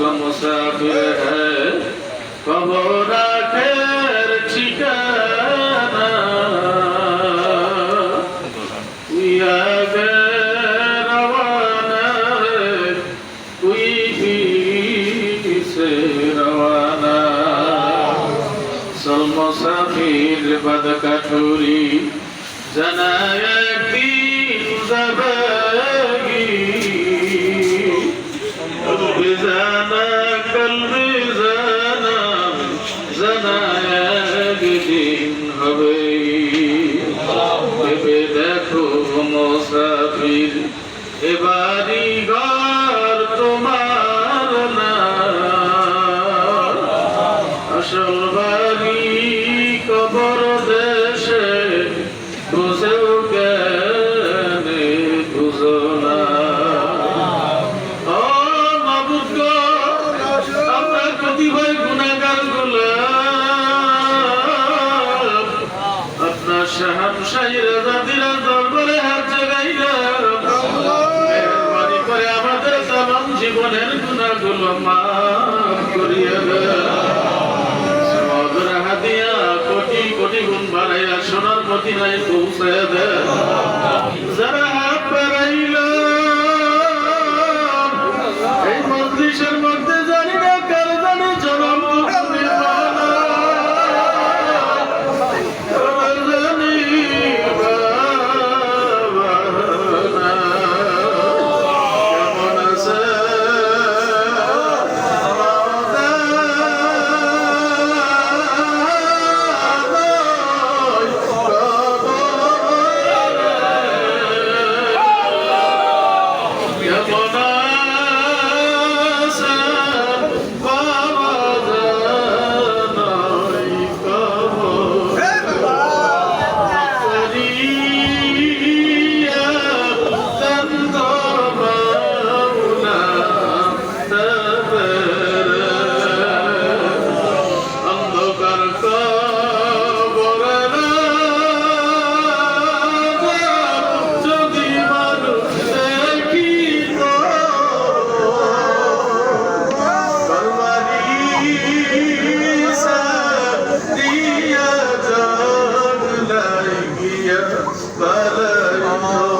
তো মুসাফির হ্যাঁ কবরা খের ঠিকানা। উইয়া গে রওয়ানা রে, তুই সে রওয়ানা। সল মুসাফির বদ কঠুরি জানায় জানায় একদিন হবে ভেবে দেখো মুসাফির এবারই ঘর তোমার না। আসল কবর দেশে বুঝেও কতিপয় গুণাগার গোলাম। আপনার শাহানশাহী রাজাদিরা দরবারে হাত জাগাইলাম করে আমাদের তামাম জীবনের গুণাগুলো মাফ করিয়ে হাতিয়া কোটি কোটি গুণ বাড়াইয়া সোনার প্রতি নাই পৌঁছে দেন যারা aleyh